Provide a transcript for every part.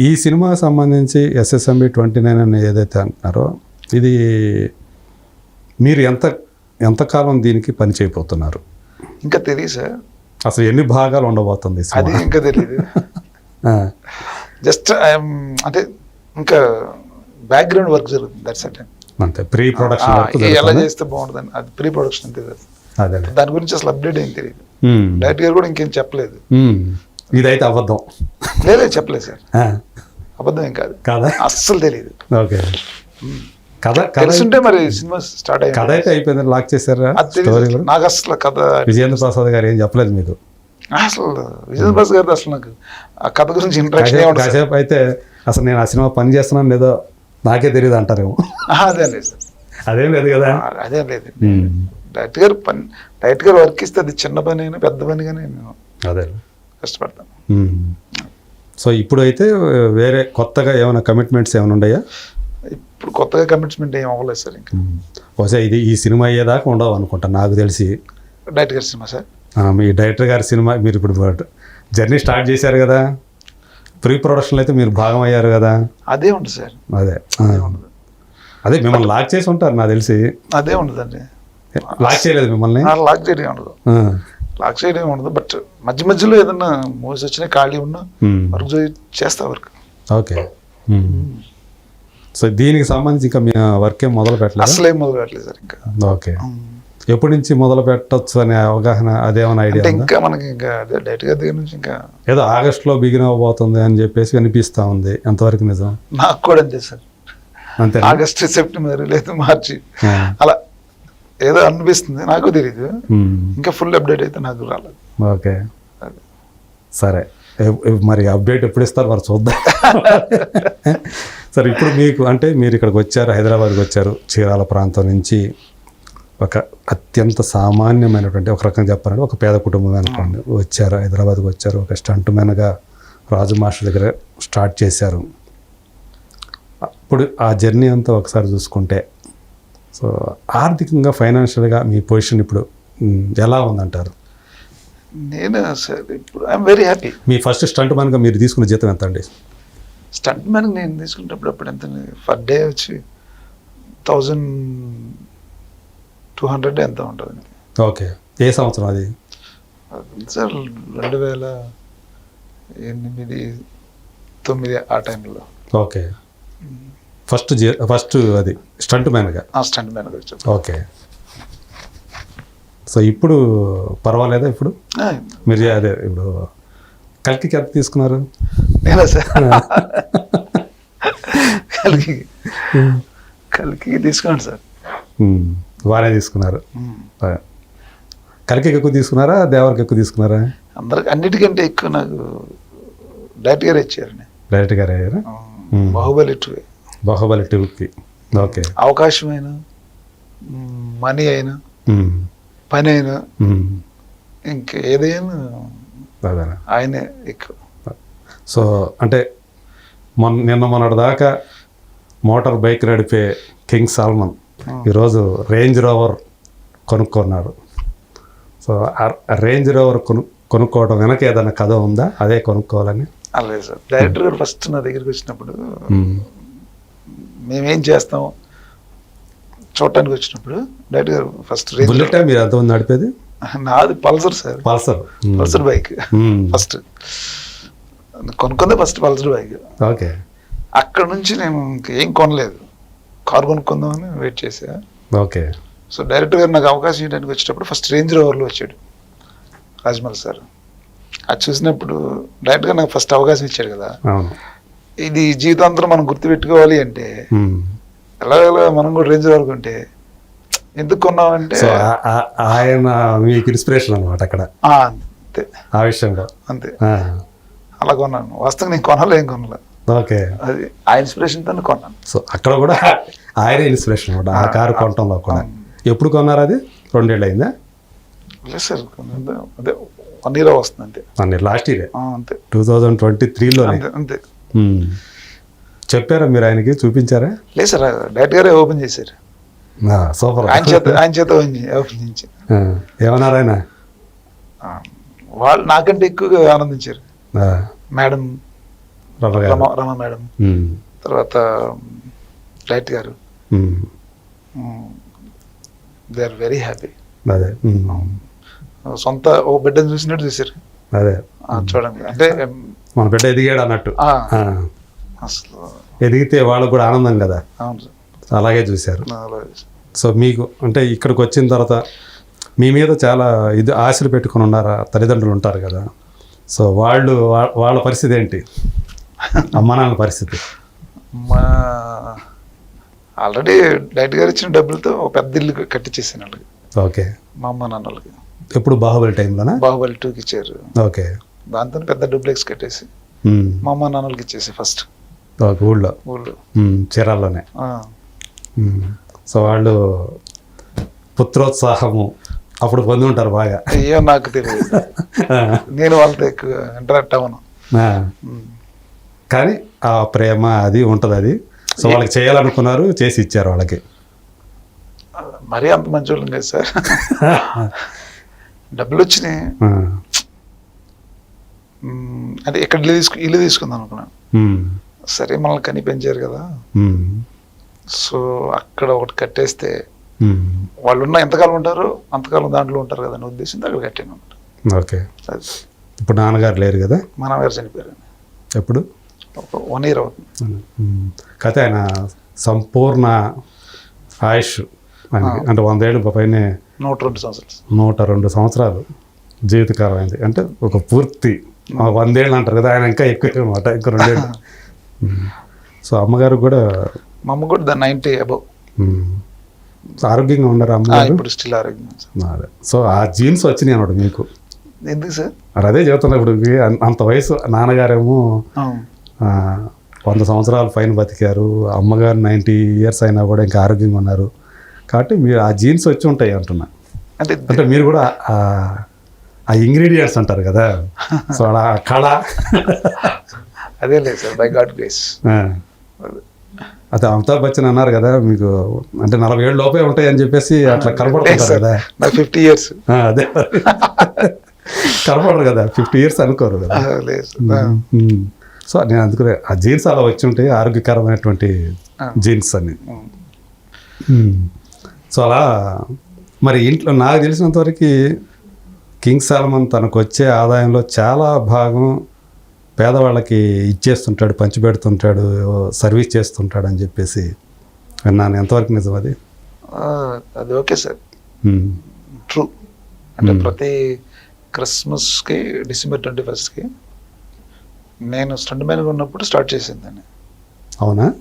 ఈ సినిమాకి సంబంధించి ఎస్ఎస్ఎంబి ట్వంటీ నైన్ అని ఏదైతే అంటున్నారో ఇది మీరు ఎంత ఎంతకాలం దీనికి పని చేయబోతున్నారు? ఇంకా తెలియదు సార్ అసలు ఎన్ని భాగాలు ఉండబోతుంది అది సినిమా? ఇంకా తెలియదు జస్ట్ అంటే ఇంకా బ్యాక్గ్రౌండ్ వర్క్ జరుగుతుంది దట్స్ అట్ అంతే ప్రీ ప్రొడక్షన్ ఎలా? చేస్తే బాగుంటుందని అది ప్రీ ప్రొడక్షన్ అంతే దాని గురించి అసలు అప్డేట్ ఏం తెలియదు డైరెక్ట్ గారు కూడా ఇంకేం చెప్పలేదు. ఇదైతే అబద్ధం. లేదే చెప్పలేదు సార్. అబద్ధం ఏం కాదు. కాదా? అస్సలు తెలియదు ఓకే. కథ కథ తెలుసుంటే మరి సినిమా స్టార్ట్ కథ అయ్యింది అయితే అయిపోయింది లాక్ చేశారా నాకు అసలు కథ విజేంద్ర ప్రసాద్ గారు ఏం చెప్పలేదు మీకు? అసలు విజయ్ బాస్ గారిది అసలు నాకు ఆ కథ గురించి ఇంట్రెస్ట్ కాసేపు అయితే అసలు నేను ఆ సినిమా పని చేస్తున్నాను లేదో నాకే తెలియదు అంటారేమో. అదే లేదు సార్. అదేం లేదు కదా? అదేం లేదు. డైరెక్ట్ గారు పని డైరెక్ట్ గారు వర్క్ ఇస్తే అది చిన్న పని అయినా పెద్ద పని కానీ నేను అదే. కష్టపడతాను ఉమ్. సో ఇప్పుడు అయితే వేరే కొత్తగా ఏమైనా కమిట్మెంట్స్ ఏమైనా ఉన్నాయా ఇప్పుడు కొత్తగా కమిట్మెంట్ ఏం అవ్వలేదు సార్ ఇంకా. బహుశా ఇది ఈ సినిమా అయ్యేదాకా ఉండవు అనుకుంటా నాకు తెలిసి. డైరెక్ట్ గారి సినిమా సార్? మీ డైరెక్టర్ గారి సినిమా మీరు ఇప్పుడు జర్నీ స్టార్ట్ చేశారు కదా. ప్రీ ప్రొడక్షన్లో అయితే మీరు భాగం అయ్యారు కదా. అదే ఉండదు సార్. అదే. ఉండదు. అదే మిమ్మల్ని లాక్ చేసి ఉంటారు నాకు తెలిసి. అదే ఉండదండి. లాక్ చేయలేదు మిమ్మల్ని? లాక్ చేయడం ఉండదు. లాక్ చేయడం ఉండదు బట్ మధ్య మధ్యలో ఏదన్నా మూవీస్ వచ్చినా ఖాళీ ఉన్నా. వర్క్ చేస్తా వర్క్. ఓకే. సో దీనికి సంబంధించి ఇంకా మీ వర్క్ ఏం మొదలు పెట్టలేదు? అసలు ఏం మొదలు పెట్టలేదు సార్ ఇంకా. ఓకే. ఎప్పటి నుంచి మొదలు పెట్టొచ్చు అనే అవగాహన అదేమైనా ఐడియా ఇంకా మనకి ఇంకా అదే డైరెక్ట్ గారి దగ్గర నుంచి ఇంకా ఏదో ఆగస్ట్లో బిగిన్ అవబోతుంది అని చెప్పేసి అనిపిస్తా ఉంది. ఎంతవరకు నిజం? నాకు కూడా అంతే సార్. అంతే ఆగస్ట్ సెప్టెంబర్ లేదు మార్చి. అలా ఏదో అనిపిస్తుంది నాకు తెలియదు ఇంకా ఫుల్ అప్డేట్ అయితే నాకు రాలేదు. ఓకే. సరే. మరి అప్డేట్ ఎప్పుడు ఇస్తారు మరి చూద్దాం. సరే ఇప్పుడు మీకు అంటే మీరు ఇక్కడికి వచ్చారు హైదరాబాద్కి వచ్చారు చీరాల ప్రాంతం నుంచి ఒక అత్యంత సామాన్యమైనటువంటి ఒక రకంగా చెప్పాలంటే ఒక పేద కుటుంబం అనుకోండి. వచ్చారు హైదరాబాద్కి వచ్చారు ఒక స్టంట్ మ్యాన్గా రాజు మాస్టర్ దగ్గర స్టార్ట్ చేశారు. అప్పుడు ఆ జర్నీ అంతా ఒకసారి చూసుకుంటే సో ఆర్థికంగా ఫైనాన్షియల్గా మీ పొజిషన్ ఇప్పుడు ఎలా ఉందంటారు? నేను సార్ ఇప్పుడు ఐఎమ్ వెరీ హ్యాపీ మీ ఫస్ట్ స్టంట్ మ్యాన్గా మీరు తీసుకున్న జీతం ఎంత అండి? స్టంట్ మ్యాన్ నేను తీసుకునేటప్పుడు అప్పుడు ఎంత ఫర్ డే వచ్చి థౌజండ్ టూ హండ్రెడ్ ఎంత ఉంటుంది ఓకే. ఏ సంవత్సరం అది? సార్ రెండు వేల ఎనిమిది తొమ్మిది ఆ టైంలో ఓకే. ఫస్ట్ ఫస్ట్ అది స్టంట్ మ్యాన్గా స్టంట్ మ్యాన్ వచ్చి ఓకే. సో ఇప్పుడు పర్వాలేదా ఇప్పుడు? మీరు అదే ఇప్పుడు కల్కికి ఎంత తీసుకున్నారు? నేనా సార్? కలికి. కలికి తీసుకోండి సార్. బాగానే తీసుకున్నారు. ఆ. కల్కికి ఎక్కువ తీసుకున్నారా దేవరికి ఎక్కువ తీసుకున్నారా? అందరికి అన్నిటికంటే ఎక్కువ నాకు డైరెక్ట్ గారు ఇచ్చారండి డైరెక్ట్ గారు అయ్యారా. బాహుబలి టూ బాహుబలి టూకి. ఓకే. అవకాశమైన? మనీ అయినా? పని అయినా? మ్, ఇంకా ఏదైనా అదేనా? ఆయనే ఎక్కువ. సో అంటే మొన్న నిన్న మొన్నటి దాకా మోటార్ బైక్ నడిపే కింగ్ సాల్మన్ ఈరోజు రేంజ్ రోవర్ కొనుక్కున్నాడు సో రేంజ్ రోవర్ కొను కొనుక్కోవడం వెనక ఏదైనా కథ ఉందా? అదే కొనుక్కోవాలని? అలాగే సార్. డైరెక్టర్ గారు ఫస్ట్ నా దగ్గరికి వచ్చినప్పుడు మ్మ్. చేస్తాం? చూడటానికి వచ్చినప్పుడు డైరెక్టర్ గారు ఫస్ట్ రేంజ్ బుల్లెట్ మీరు ఎంతమంది నడిపేది? నాది Pulsar sir. Pulsar. Pulsar bike. First. కొనుక్కుందే first Pulsar bike. Okay. అక్కడ నుంచి నేను ఏం కొనలేదు. కార్ కొనుక్కుందామని వెయిట్ చేసా. ఓకే. సో డైరెక్టర్ గారు నాకు అవకాశం ఇవ్వడానికి వచ్చేటప్పుడు ఫస్ట్ రేంజ్ రోవర్లో వచ్చాడు రాజమౌళి సార్. అది చూసినప్పుడు డైరెక్ట్గా నాకు ఫస్ట్ అవకాశం ఇచ్చాడు కదా. ఇది జీవితాంతరం మనం గుర్తుపెట్టుకోవాలి అంటే. ఎలాగలా మనం కూడా రేంజ్ రోవర్ కొంటే ఎందుకు కొన్నామంటే ఆయన మీకు ఇన్స్పిరేషన్ అనమాట అక్కడ. అంతే. ఆ విషయంలో. అంతే. అలా కొన్నాను. వాస్తవం నేను కొనాలి ఏం కొనలే? ఓకే. అది ఆ ఇన్స్పిరేషన్తో కొన్నాను. సో అక్కడ కూడా ఆయనే ఇన్స్పిరేషన్ అనమాట ఆ కారు కొనటంలో కూడా. ఎప్పుడు కొన్నారు అది? రెండేళ్ళు అయిందా లేదు సార్. అదే వన్ ఇయర్ వస్తుంది అంతే అన్ని లాస్ట్ ఇయరే. అంతే. టూ థౌజండ్ ట్వంటీ త్రీలోనే. అంతే అంతే. చెప్పారా మీరు ఆయనకి? చూపించారా? లేదు సార్ డైరెక్ట్ గారే ఓపెన్ చేశారు. సూపర్. ఆయన చేత ఆయన చేత ఓపెన్ చే- ఓపెన్ చేయించి ఏమన్నారు ఆయన? వాళ్ళు నాకంటే ఎక్కువగా ఆనందించారు. Madam Rama madam. ఉమ్, తర్వాత లైట్ గారు. దే ఆర్ వెరీ హ్యాపీ అదే. ఉమ్, సొంత ఓ బిడ్డను చూసినట్టు చూసారు అదే. చూడండి. అంటే మన బిడ్డ ఎదిగాడు అన్నట్టు. అసలు. ఎదిగితే వాళ్ళకు కూడా ఆనందం కదా. అలాగే చూశారు. సో మీకు అంటే ఇక్కడికి వచ్చిన తర్వాత మీ మీద చాలా ఇది ఆశలు పెట్టుకుని ఉన్నారా తల్లిదండ్రులు ఉంటారు కదా. సో వాళ్ళు వాళ్ళ పరిస్థితి ఏంటి? అమ్మ నాన్న పరిస్థితి. మా ఆల్రెడీ డైరెక్ట్ గారు ఇచ్చిన డబ్బులతో ఒక పెద్ద ఇల్లు కట్టించేసాను వాళ్ళకి. ఓకే. మా అమ్మ నాన్నలకి ఎప్పుడు బాహుబలి టైంలోనా? బాహుబలి టూకి ఇచ్చారు. ఓకే. దాంతో పెద్ద డూప్లెక్స్ కట్టేసి మా అమ్మ నాన్నలకి ఇచ్చేసి ఫస్ట్. ఊళ్ళో. ఊళ్ళో. చీరాల్లోనే. సో వాళ్ళు పుత్రోత్సాహము. అప్పుడు పొంది ఉంటారు బాగా. అయ్యో నాకు తెలియదు. నేను వాళ్ళతో ఎక్కువ ఇంటరాక్ట్ అవ్వను. కానీ ఆ ప్రేమ అది ఉంటుంది అది. సో వాళ్ళకి చేయాలనుకున్నారు చేసి ఇచ్చారు వాళ్ళకి. మరీ అంత మంచి వాళ్ళం కదా సార్. డబ్బులు వచ్చినాయి. అంటే ఎక్కడ ఇల్లు తీసుకు ఇల్లు తీసుకుందాం అనుకున్నాను. సరే మనల్ని కని పెంచారు కదా సో అక్కడ ఒకటి కట్టేస్తే వాళ్ళు ఉన్న ఎంతకాలం ఉంటారో? అంతకాలం దాంట్లో ఉంటారు కదా అనే ఉద్దేశంతో అక్కడ కట్టాను అనమాట ఓకే. ఇప్పుడు నాన్నగారు లేరు కదా? మా నాన్నగారు చనిపోయారు. ఎప్పుడు? ఒక వన్ ఇయర్ అవుతుంది. కాకపోతే ఆయన సంపూర్ణ ఆయుష్. అంటే వందేళ్ళు పైనే నూట రెండు సంవత్సరాలు. నూట రెండు సంవత్సరాలు జీవితకాలం అయింది. అంటే ఒక పూర్తి వందేళ్ళు అంటారు కదా ఆయన ఇంకా ఎక్కువ అనమాట ఇంకా రెండేళ్ళు. సో అమ్మగారు కూడా మా అమ్మ కూడా దాని నైంటీ అబౌవ్ ఉమ్, ఆరోగ్యంగా ఉన్నారు అమ్మగారు? ఇప్పుడు స్టిల్ ఆరోగ్యం అదే. సో ఆ జీన్స్ వచ్చినాయి అనమాట మీకు. ఎందుకు సార్? మరి అదే చెబుతున్నా ఇప్పుడు అంత వయసు నాన్నగారేమో వంద సంవత్సరాల పైన బతికారు అమ్మగారు నైంటీ ఇయర్స్ అయినా కూడా ఇంకా ఆరోగ్యంగా ఉన్నారు. కాబట్టి మీరు ఆ జీన్స్ వచ్చి ఉంటాయి అంటున్నా. అంటే అంటే మీరు కూడా ఆ- ఇంగ్రీడియంట్స్ అంటారు కదా. సో అలా కళ. అదే లేదు సార్ బై గాడ్ గ్రేస్. అదే అమితాబ్ బచ్చన్ అన్నారు కదా మీకు అంటే నలభై ఏళ్ళు లోపే ఉంటాయి అని చెప్పేసి అట్లా కనపడుతుంటారు కదా. ఫిఫ్టీ ఇయర్స్ అదే. కనపడరు కదా ఫిఫ్టీ ఇయర్స్ అనుకోరు కదా. సో నేను అందుకనే ఆ జీన్స్ అలా వచ్చి ఉంటాయి ఆరోగ్యకరమైనటువంటి. జీన్స్ అని. సో అలా మరి ఇంట్లో నాకు తెలిసినంత వరకు కింగ్ సాలమన్ తనకు వచ్చే ఆదాయంలో చాలా భాగం పేదవాళ్ళకి ఇచ్చేస్తుంటాడు పంచిపెడుతుంటాడు సర్వీస్ చేస్తుంటాడు అని చెప్పేసి విన్నాను. ఎంతవరకు నిజం అది? అది ఓకే సార్. ట్రూ. అంటే. ప్రతి క్రిస్మస్కి డిసెంబర్ ట్వంటీ ఫస్ట్కి నేను స్టంట్ మ్యాన్గా ఉన్నప్పుడు స్టార్ట్ చేసిందని అవునా?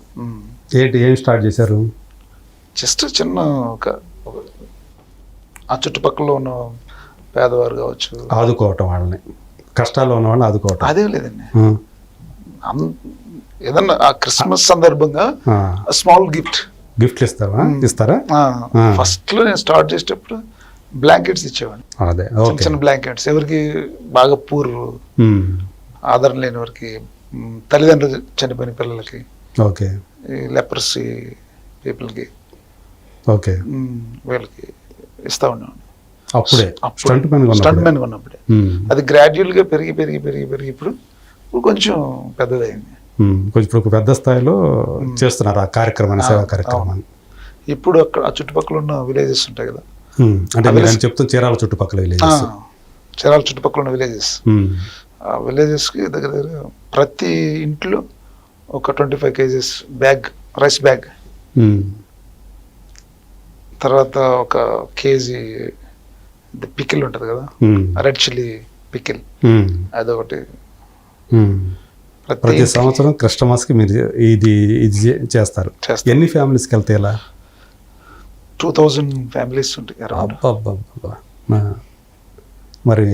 ఏంటి ఏం స్టార్ట్ చేశారు? జస్ట్ చిన్న ఒక- ఆ చుట్టుపక్కల ఉన్న పేదవారు కావచ్చు. ఆదుకోవటం వాళ్ళని. కష్టాల్లో ఉన్న వాళ్ళని ఆదుకోవటం. అదే లేదండి. ఏదన్నా ఆ క్రిస్మస్ సందర్భంగా. Small gift. గిఫ్ట్లు ఇస్తావా? ఇస్తారా? ఫస్ట్లో నేను స్టార్ట్ చేసేటప్పుడు బ్లాంకెట్స్ ఇచ్చేవాడిని. అదే. చిన్న చిన్న బ్లాంకెట్స్. ఎవరికి బాగా పూర్. ఆదరణ లేని వారికి తల్లిదండ్రులు చనిపోయిన పిల్లలకి ఓకే. లెపర్సీ పీపుల్కి ఓకే. వీళ్ళకి ఇస్తా ఉన్నాను అప్పుడే. స్టంట్ మ్యాన్ ఉన్నప్పుడే అది gradual గా పెరిగి పెరిగి పెరిగి పెరిగి ఇప్పుడు ఇప్పుడు కొంచెం పెద్దదైంది. కొంచెం ఇప్పుడు ఒక పెద్ద స్థాయిలో చేస్తున్నారు ఆ కార్యక్రమాన్ని సేవా కార్యక్రమాన్ని. ఇప్పుడు అక్కడ ఆ చుట్టుపక్కల ఉన్న విలేజెస్ ఉంటాయి కదా. అంటే మీరు అని చెప్తూ చీరాల చుట్టుపక్కల విలేజెస్ చీరాల చుట్టుపక్కల ఉన్న విలేజెస్ ఆ విలేజెస్కి దగ్గర దగ్గర ప్రతి ఇంట్లో ఒక twenty five kgs bag rice bag. తర్వాత ఒక కేజీ పికిల్ ఉంటుంది కదా? Red chilli pickle. అదొకటి. ప్రతి సంవత్సరం క్రిస్టమస్కి మీరు ఇది ఇది చేస్తారు. చేస్తాం ఎన్ని ఫ్యామిలీస్కి వెళ్తాయి ఇలా టూ థౌజండ్ ఫ్యామిలీస్ ఉంటాయి. మరి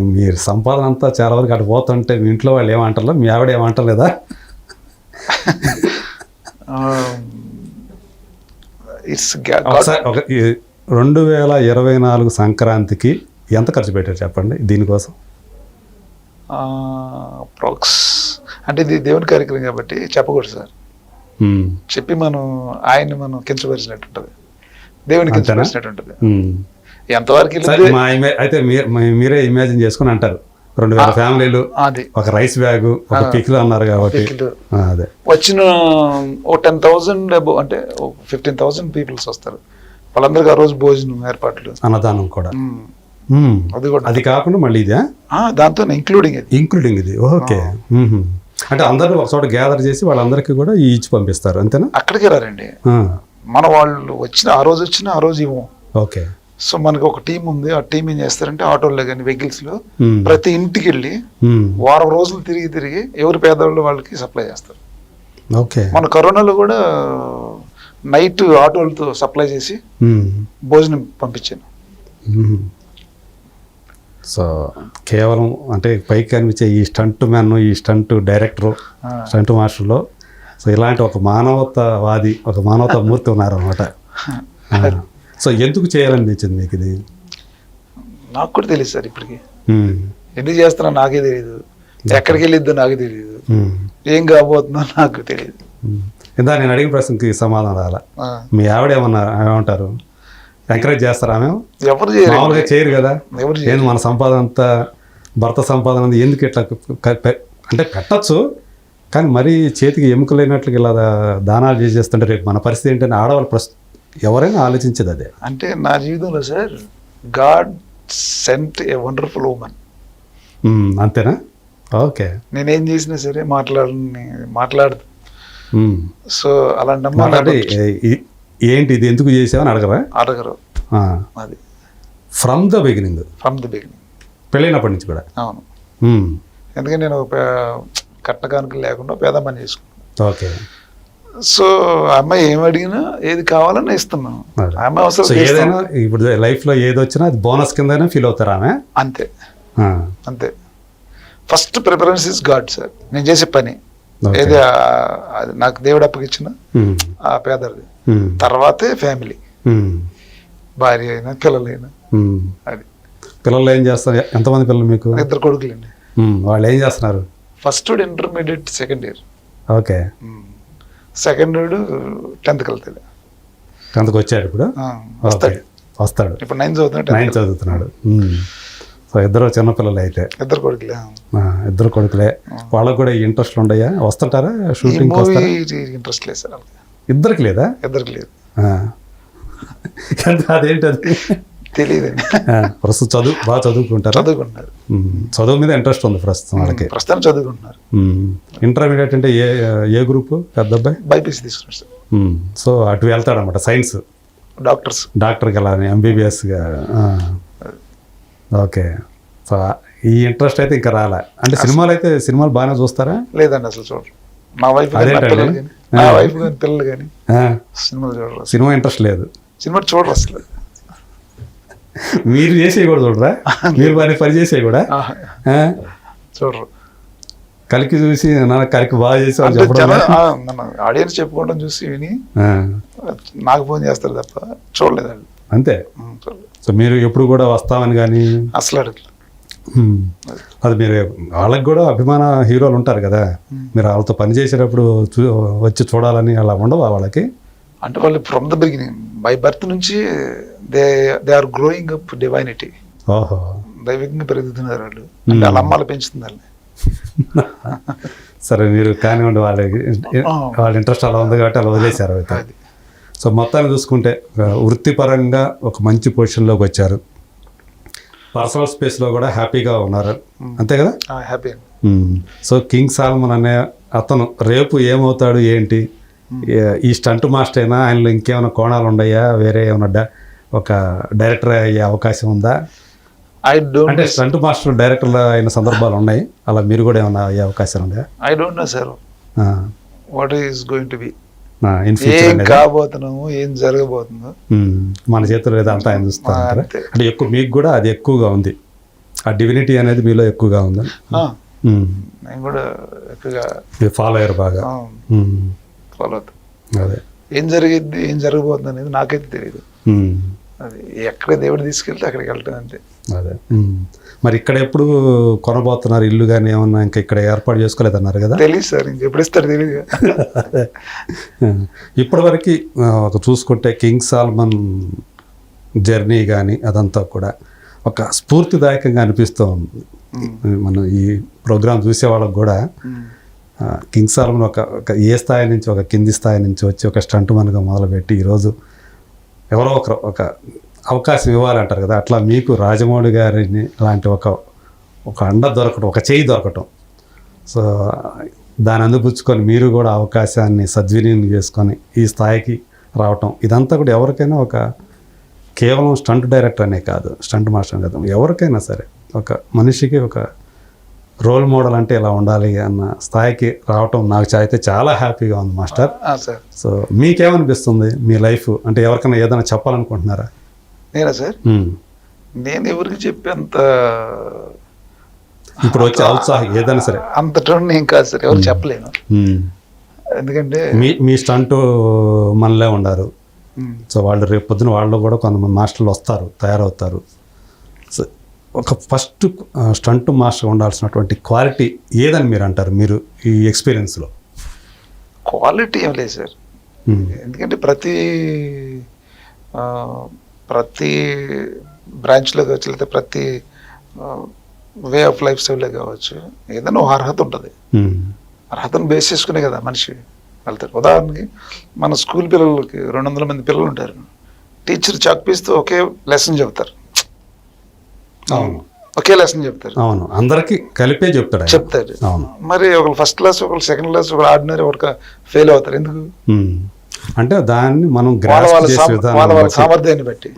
మీరు సంపాదన అంతా చాలా వరకు అటు పోతుంటే మీ ఇంట్లో వాళ్ళు ఏమంటారు? మీ ఆవిడ ఏమంటలేదా ఇట్స్ రెండు వేల ఇరవై నాలుగు సంక్రాంతికి ఎంత ఖర్చు పెట్టారు చెప్పండి దీనికోసం? ప్రాక్స్ అంటే ఇది దేవుని కార్యక్రమం కాబట్టి చెప్పకూడదు సార్. చెప్పి మనం ఆయన్ని మనం కించపరిచినట్టు ఉంటుంది దేవుని? కించపరిచినట్టు ఉంటుంది. ఎంతవరకు అయితే మీరే ఇమాజిన్ చేసుకుని అంటారు. రెండు వేల ఫ్యామిలీలు ఒక రైస్ బ్యాగ్ ఒక పికిల్ అన్నారు కాబట్టి. అదే. వచ్చిన ఓ టెన్ థౌసండ్ అబో అంటే ఫిఫ్టీన్ థౌసండ్ పీపుల్స్ వస్తారు. వాళ్ళందరికీ ఆ రోజు భోజనం ఏర్పాట్లు. అన్నదానం కూడా. అది కూడా. అది కాకుండా మళ్ళీ ఇదే? దాంతో ఇంక్లూడింగ్ ఇంక్లూడింగ్ ఇది. ఓకే. అంటే అందరూ ఒక చోట గ్యాదర్ చేసి వాళ్ళందరికీ కూడా ఈ ఇచ్చి పంపిస్తారు అంతేనా? అక్కడికి రారండి. మన వాళ్ళు వచ్చిన ఆ రోజు వచ్చిన ఆ రోజు ఇవ్వం. ఓకే. సో మనకి ఒక టీం ఉంది. ఆ టీం ఏం చేస్తారంటే ఆటోల్లో కానీ వెహికల్స్లో. ప్రతి ఇంటికి వెళ్ళి. వారం రోజులు తిరిగి తిరిగి ఎవరు పేదవాళ్ళు వాళ్ళకి సప్లై చేస్తారు. ఓకే. మన కరోనాలో కూడా నైట్ ఆటోలతో సప్లై చేసి. భోజనం పంపించాను. సో కేవలం అంటే పైకి కనిపించే ఈ స్టంట్ మ్యాన్ ఈ స్టంట్ డైరెక్టర్. స్టంట్ మాస్టర్లో సో ఇలాంటి ఒక మానవతావాది ఒక మానవతా మూర్తి ఉన్నారనమాట సో ఎందుకు చేయాలనిపించింది మీకు ఇది నాకు కూడా తెలియదు సార్ ఇప్పటికి. ఎందుకు చేస్తున్నా నాకే తెలియదు ఎక్కడికి వెళ్ళిద్దో నాకు తెలియదు. ఏం కాబోతుందో నాకు తెలియదు. ఇందా నేను అడిగిన ప్రశ్నకి సమాధానం రాలా. మీ ఆవిడ ఏమన్నా ఏమంటారు? ఎంకరేజ్ చేస్తారా మేము? ఎవరు చేయరు. మామూలుగా చేయరు కదా. ఏంది మన సంపాదన అంతా భర్త సంపాదన అంతా ఎందుకు ఇట్లా అంటే పెట్టచ్చు కానీ మరీ చేతికి ఎముకలేనట్లు ఇలా దానాలు చేసేస్తుంటే రేపు మన పరిస్థితి ఏంటంటే ఆడవాళ్ళు ప్రస్ ఎవరైనా ఆలోచించేది అదే. అంటే నా జీవితంలో sir God sent a wonderful women. అంతేనా? ఓకే. నేనేం చేసినా సరే మాట్లాడని మాట్లాడదు మ్మ్. సో అలాంటి అమ్మ మాట్లాడి ఏ- ఈ- ఏంటి ఇది ఎందుకు చేసావని అడగరా? అడగరు. అది. From the beginning from the beginning పెళ్ళైనప్పటి నుంచి కూడా? అవును. మ్మ్. ఎందుకంటే నేను కట్టకానికి లేకుండా పేద పని చేసుకున్నాను ఓకే సో అమ్మాయి ఏం అడిగినా ఏది కావాలని ఇస్తున్నాను అమ్మాయి అవసరం. ఏదైనా ఇప్పుడు లైఫ్లో ఏది వచ్చినా అది బోనస్ కిందనే ఫీల్ అవుతారా ఆమె? అంతే. అంతే. First preference is God sir నేను చేసే పని. ఏది నాకు దేవుడు అప్పగిచ్చిన మ్మ్. ఆ పేదది మ్మ్. తర్వాతే ఫ్యామిలీ. మ్మ్. భార్య అయినా పిల్లలైనా. అది. పిల్లలు ఏం చేస్తారు? ఎంతమంది పిల్లలు మీకు? ఇద్దరు కొడుకులండి. మ్మ్. వాళ్ళు ఏం చేస్తున్నారు? First intermediate second year. Okay. Second tenth వెళ్తాడు. టెన్త్కి వచ్చాడు ఇప్పుడు? వస్తాడు. వస్తాడు. ఇప్పుడు నైన్త్ చదువుతున్నాడు నైన్త్ చదువుతున్నాడు. సో ఇద్దరు చిన్నపిల్లలు అయితే. ఇద్దరు కొడుకులే ఇద్దరు కొడుకులే. వాళ్ళకు కూడా ఇంట్రెస్ట్ ఉండయా? వస్తుంటారా? షూటింగ్ ఇంట్రెస్ట్ లేదు సార్. ఇద్దరికి లేదా? ఇద్దరికి లేదు. అదేంటి అది? తెలియదండి ఆ, ప్రస్తుతం చదువు బాగా చదువుకుంటారా? చదువుకుంటున్నారు. మ్మ్. చదువు మీద ఇంట్రెస్ట్ ఉంది ప్రస్తుతం వాళ్ళకి. ప్రస్తుతం చదువుకుంటున్నారు. ఇంటర్మీడియట్ అంటే ఏ ఏ గ్రూపు పెద్ద అబ్బాయి? బైపీసీ తీసుకున్నారు సార్. సో అటు వెళ్తాడనమాట సైన్స్. డాక్టర్స్. డాక్టర్కి వెళ్ళాలని ఎంబీబీఎస్గా. ఓకే. సో ఈ ఇంట్రెస్ట్ అయితే ఇంకా రాలే. అంటే సినిమాలు అయితే సినిమాలు బాగానే చూస్తారా? లేదండి అసలు చూడరు. మా వైఫ్ నా వైఫ్ కానీ పిల్లలు కానీ సినిమాలు చూడరు. సినిమా ఇంట్రెస్ట్ లేదు. సినిమా చూడరు అసలు. మీరు చేసేవి కూడా చూడరా? మీరు పని పని చేసేవి కూడా? చూడరు. కలికి చూసి నా కలికి బాగా చేసావు చెప్పడం ఆడియన్స్ చెప్పుకోవడం చూసి విని నాకు ఫోన్ చేస్తారు తప్ప చూడలేదు వాళ్ళు అంతే. సో మీరు ఎప్పుడు కూడా వస్తామని కానీ అసలు అడగలేదు. అది మీరు వాళ్ళకి కూడా అభిమాన హీరోలు ఉంటారు కదా. మీరు వాళ్ళతో పని చేసేటప్పుడు చూ వచ్చి చూడాలని అలా ఉండవా వాళ్ళకి? అంటే వాళ్ళు from the beginning by birth నుంచి they they are growing up divinity ఓహో. దైవికంగా పెరుగుతున్నారు వాళ్ళు. అంటే వాళ్ళ అమ్మాలు పెంచుతుంది వాళ్ళని. సరే మీరు కానివ్వండి వాళ్ళకి. వాళ్ళ ఇంట్రెస్ట్ అలా ఉంది కాబట్టి అలా వదిలేశారు అయితే. సో మొత్తాన్ని చూసుకుంటే వృత్తిపరంగా ఒక మంచి పొజిషన్లోకి వచ్చారు. పర్సనల్ స్పేస్లో కూడా హ్యాపీగా ఉన్నారు. అంతే కదా? హ్యాపీ. సో కింగ్ సాల్మన్ అనే అతను రేపు ఏమవుతాడు ఏంటి? ఈ స్టంట్ మాస్టర్ అయినా ఆయనలో ఇంకేమైనా కోణాలు ఉన్నాయా? వేరే ఏమైనా ఒక డైరెక్టర్ అయ్యే అవకాశం ఉందా? ఐ డోంట్ అంటే స్టంట్ మాస్టర్ డైరెక్టర్ అయిన సందర్భాలు ఉన్నాయి. అలా మీరు కూడా ఏమైనా అయ్యే అవకాశాలు ఉన్నాయా? I don't know sir what is going to be ఏం కాబోతున్నాము ఏం జరగబోతుందో. మన చేతుల్లో లేదా అంతా ఆయన చూస్తారు. అంటే ఎక్కువ మీకు కూడా అది ఎక్కువగా ఉంది. ఆ డివినిటీ అనేది మీలో ఎక్కువగా ఉంది. నేను కూడా ఎక్కువగా ఫాలో అయ్యారు బాగా. ఫాలో అవుతాను అదే. ఏం జరిగిద్ది ఏం జరగబోతుంది అనేది నాకైతే తెలియదు. అది ఎక్కడ దేవుడు తీసుకెళ్తే అక్కడికి వెళ్ళటం అంతే. అదే. మరి ఇక్కడ ఎప్పుడు కొనబోతున్నారు? ఇల్లు కానీ ఏమన్నా ఇంకా ఇక్కడ ఏర్పాటు చేసుకోలేదన్నారు కదా? తెలియదు సార్ ఇంకెప్పుడు ఇస్తారు తెలియదు ఇప్పటివరకు ఒక చూసుకుంటే కింగ్ సాల్మన్ జర్నీ కానీ అదంతా కూడా ఒక స్ఫూర్తిదాయకంగా అనిపిస్తూ ఉంది. మనం ఈ ప్రోగ్రామ్ చూసే వాళ్ళకి కూడా కింగ్ సాల్మన్ ఒక ఏ స్థాయి నుంచి ఒక కింది స్థాయి నుంచి వచ్చి ఒక స్టంట్ మనగా మొదలుపెట్టి ఈరోజు ఎవరో ఒకరు ఒక అవకాశం ఇవ్వాలంటారు కదా. అట్లా మీకు రాజమౌళి గారిని లాంటి ఒక ఒక అండ దొరకటం ఒక చేయి దొరకటం. సో దాన్ని అందిపుచ్చుకొని మీరు కూడా అవకాశాన్ని సద్వినియోగం చేసుకొని ఈ స్థాయికి రావటం. ఇదంతా కూడా ఎవరికైనా ఒక కేవలం స్టంట్ డైరెక్టర్ అనే కాదు స్టంట్ మాస్టర్ కాదు. ఎవరికైనా సరే ఒక మనిషికి ఒక రోల్ మోడల్ అంటే ఇలా ఉండాలి అన్న స్థాయికి రావటం నాకు అయితే చాలా హ్యాపీగా ఉంది మాస్టర్. సో మీకేమనిపిస్తుంది మీ లైఫ్? అంటే ఎవరికైనా ఏదైనా చెప్పాలనుకుంటున్నారా? నేనా సార్. నేను ఎవరికి చెప్పేంత ఇప్పుడు వచ్చే ఔత్సాహం ఏదైనా సరే. అంత ట్రెండ్ ఏం కాదు సార్ ఎవరు చెప్పలేను. ఎందుకంటే మీ మీ స్టంట్ మనలే ఉండారు. సో వాళ్ళు రేపు పొద్దున వాళ్ళు కూడా కొంతమంది మాస్టర్లు వస్తారు తయారవుతారు. సో ఒక ఫస్ట్ స్టంట్ మాస్టర్ ఉండాల్సినటువంటి క్వాలిటీ ఏదని మీరు అంటారు? మీరు ఈ ఎక్స్పీరియన్స్లో క్వాలిటీ ఏం లేదు సార్. ఎందుకంటే ప్రతి ప్రతి బ్రాంచ్లో కావచ్చు లేకపోతే ప్రతి వే ఆఫ్ లైఫ్ స్టైల్లో కావచ్చు ఏదైనా ఒక అర్హత ఉంటుంది. అర్హతను బేస్ చేసుకునే కదా మనిషి వెళ్తారు ఉదాహరణకి మన స్కూల్ పిల్లలకి రెండు వందల మంది పిల్లలు ఉంటారు. టీచర్ చాక్ పీస్తో ఒకే లెసన్ చెప్తారు అవును. ఒకే లెసన్ చెప్తారు. అవును. అందరికీ కలిపే చెప్తాడు. చెప్తారు అవును. మరి ఒకరు ఫస్ట్ క్లాస్ ఒకరు సెకండ్ క్లాస్ ఒకరు ఆర్డినరీ ఒకరు ఫెయిల్ అవుతారు. ఎందుకు. అంటే దాన్ని మనం వాళ్ళ సామర్థ్యాన్ని బట్టి.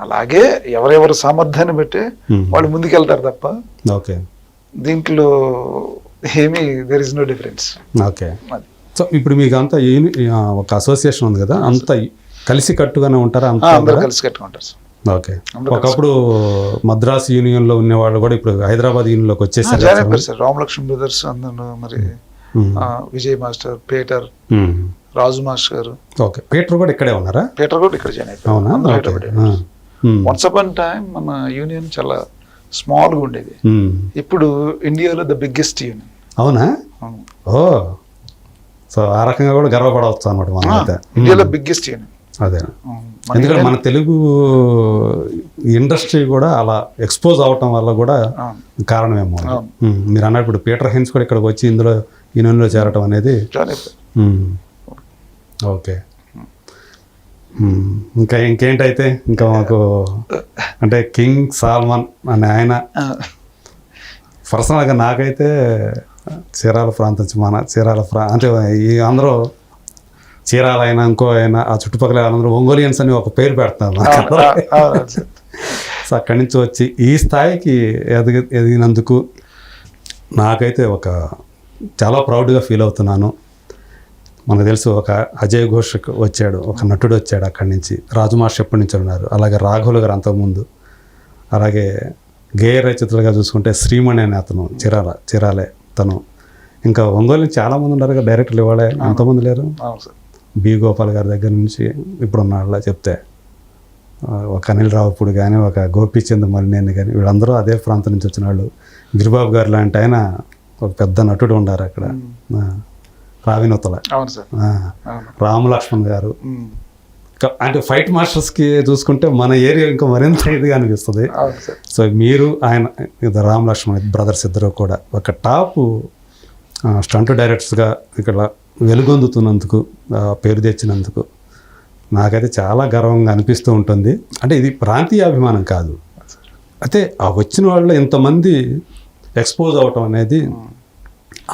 అలాగే ఎవరెవరి సామర్థ్యాన్ని బట్టి. వాళ్ళు ముందుకెళ్తారు తప్ప ఓకే. దీంట్లో ఏమీ there is no difference okay. So ఇప్పుడు మీకు అంతా ఒక అసోసియేషన్ ఉంది కదా అంత కలిసి కట్టుగానే ఉంటారా? అంతా అందరూ? కలిసి కట్టుకుంటారు ఓకే. ఒకప్పుడు మద్రాస్ యూనియన్లో ఉన్నవాళ్ళు కూడా ఇప్పుడు హైదరాబాద్ యూనియన్లోకి వచ్చేసారు జాయిన్ అయిపోయారు సార్ రామలక్ష్మణ్ బ్రదర్స్ అందరూ మరి Vijay master Peter. Raju master garu. Okay. Peter కూడా ఇక్కడే ఉన్నారా? పీటర్ కూడా ఇక్కడ జాయిన్ అవునా? అయిపోయారు. వన్స్ అపాన్ టైం మన యూనియన్ చాలా స్మాల్గా ఉండేది. మ్మ్. ఇప్పుడు ఇండియాలో ద బిగ్గెస్ట్ యూనియన్ అవునా? ఓ. సో ఆ రకంగా కూడా గర్వపడవచ్చు అనమాట ఇండియాలో బిగ్గెస్ట్ యూనియన్ అదే ఎందుకంటే మన తెలుగు ఇండస్ట్రీ కూడా అలా ఎక్స్పోజ్ అవటం వల్ల కూడా కారణమేమో. మీరు అన్నట్టు ఇప్పుడు పీటర్ హెన్స్ కూడా ఇక్కడికి వచ్చి ఇందులో యూనియన్లో చేరటం అనేది. ఓకే. ఇంకా ఇంకేంటైతే ఇంకా మాకు అంటే కింగ్ సాల్మన్ అనే ఆయన పర్సనల్గా నాకైతే చీరాల ప్రాంతం మన చీరాల ప్రా అంటే ఈ అందరూ చీరాల అయినా ఇంకో అయినా ఆ చుట్టుపక్కల అందరూ ఒంగోలియన్స్ అని ఒక పేరు సార్. సో అక్కడి నుంచి వచ్చి ఈ స్థాయికి ఎదిగి ఎదిగినందుకు నాకైతే ఒక చాలా ప్రౌడ్గా ఫీల్ అవుతున్నాను. మనకు తెలుసు ఒక అజయ్ ఘోష్ వచ్చాడు ఒక నటుడు వచ్చాడు అక్కడి నుంచి. రాజు మాస్టర్ ఎప్పటి నుంచి ఉన్నారు. అలాగే రాఘవులు గారు అంతకుముందు. అలాగే గేయ రచయితలుగా చూసుకుంటే శ్రీమణి అనే అతను చిరాల చిరాలే తను. ఇంకా ఒంగోలు చాలామంది ఉన్నారు డైరెక్టర్లు ఇవ్వలే అంతమంది లేరు. అవును సార్. బి. గోపాల్ గారి దగ్గర నుంచి ఇప్పుడున్న వాళ్ళ చెప్తే ఒక అనిల్ రావుపూడి కానీ ఒక గోపీచంద్ మలినేని కానీ వీళ్ళందరూ అదే ప్రాంతం నుంచి వచ్చిన వాళ్ళు. గిరిబాబు గారు లాంటి ఆయన ఒక పెద్ద నటుడు ఉన్నారు అక్కడ. రావినూతల అవును సార్. ఆ, అవును. రాము లక్ష్మణ్ గారు. అంటే ఫైట్ మాస్టర్స్కి చూసుకుంటే మన ఏరియా ఇంకా మరింత ఇదిగా అనిపిస్తుంది. సో మీరు ఆయన ఇది రామ్ లక్ష్మణ్ బ్రదర్స్ ఇద్దరు కూడా ఒక టాప్ స్టంట్ డైరెక్టర్స్గా ఇక్కడ వెలుగొందుతున్నందుకు పేరు తెచ్చినందుకు నాకైతే చాలా గర్వంగా అనిపిస్తూ ఉంటుంది. అంటే ఇది ప్రాంతీయ అభిమానం కాదు. అయితే ఆ వచ్చిన వాళ్ళు ఇంతమంది ఎక్స్పోజ్ అవటం అనేది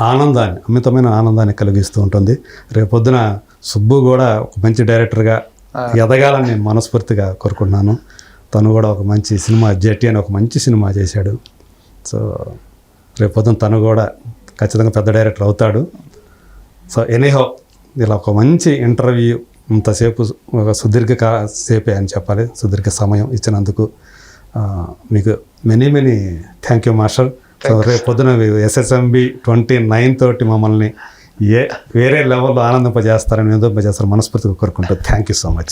ఆనందాన్ని అమితమైన ఆనందాన్ని కలిగిస్తూ ఉంటుంది. రేపొద్దున సుబ్బు కూడా ఒక మంచి డైరెక్టర్గా ఎదగాలని నేను మనస్ఫూర్తిగా కోరుకుంటున్నాను. తను కూడా ఒక మంచి సినిమా జెట్టి అని ఒక మంచి సినిమా చేశాడు. సో రేపొద్దున తను కూడా ఖచ్చితంగా పెద్ద డైరెక్టర్ అవుతాడు. సో ఎనీహౌ ఇలా ఒక మంచి ఇంటర్వ్యూ ఇంతసేపు ఒక సుదీర్ఘ సేపే అని చెప్పాలి. సుదీర్ఘ సమయం ఇచ్చినందుకు మీకు many many thank you master so రేపు పొద్దున ఎస్ఎస్ఎంబి ట్వంటీ నైన్ తోటి మమ్మల్ని ఏ వేరే లెవెల్లో ఆనందింపజేస్తారని నిందింపజేస్తారు మనస్ఫూర్తిగా కోరుకుంటూ థ్యాంక్ యూ సో మచ్